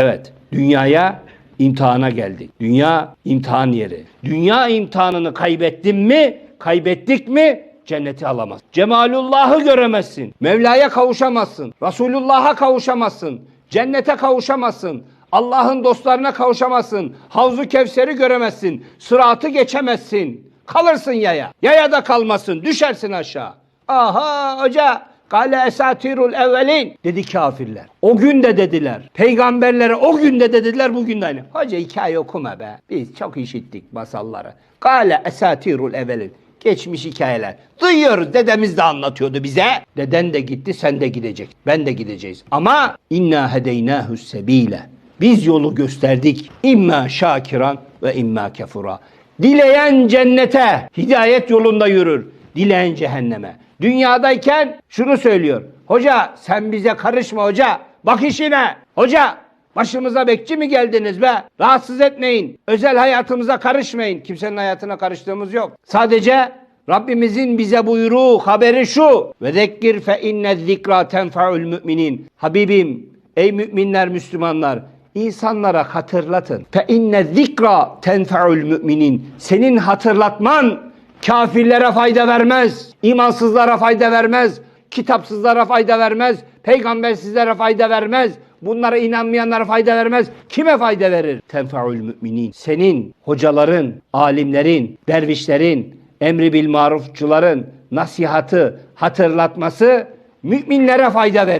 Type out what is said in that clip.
Evet, dünyaya imtihana geldik. Dünya imtihan yeri. Dünya imtihanını kaybettin mi, kaybettik mi cenneti alamaz. Cemalullah'ı göremezsin. Mevla'ya kavuşamazsın. Resulullah'a kavuşamazsın. Cennete kavuşamazsın. Allah'ın dostlarına kavuşamazsın. Havzu Kevser'i göremezsin. Sıratı geçemezsin. Kalırsın yaya. Yaya da kalmasın. Düşersin aşağı. Aha hoca Kale esatirul evvelin dedi kafirler. O gün de dediler. Peygamberlere o gün de dediler bugün de aynı. Hoca hikaye okuma be. Biz çok işittik masalları. Kale esatirul evvelin. Geçmiş hikayeler. Duyuyoruz dedemiz de anlatıyordu bize. Deden de gitti sen de gidecek. Ben de gideceğiz. Ama inna hedeynahu sebile. Biz yolu gösterdik. İmma şakiran ve imma kefura. Dileyen cennete hidayet yolunda yürür. Dileyen cehenneme. Dünyadayken şunu söylüyor. Hoca sen bize karışma hoca. Bak işine. Hoca başımıza bekçi mi geldiniz be? Rahatsız etmeyin. Özel hayatımıza karışmayın. Kimsenin hayatına karıştığımız yok. Sadece Rabbimizin bize buyruğu, haberi şu. Ve zekkir fe inne zikra tenfa'ul müminin. Habibim, ey müminler, Müslümanlar, insanlara hatırlatın. Fe inne zikra tenfa'ul müminin. Senin hatırlatman kafirlere fayda vermez. imansızlara fayda vermez. Kitapsızlara fayda vermez. Peygambersizlere fayda vermez. Bunlara inanmayanlara fayda vermez. Kime fayda verir? Tenfa'ul müminin. Senin hocaların, alimlerin, dervişlerin, emri bil marufçuların nasihatı, hatırlatması müminlere fayda verir.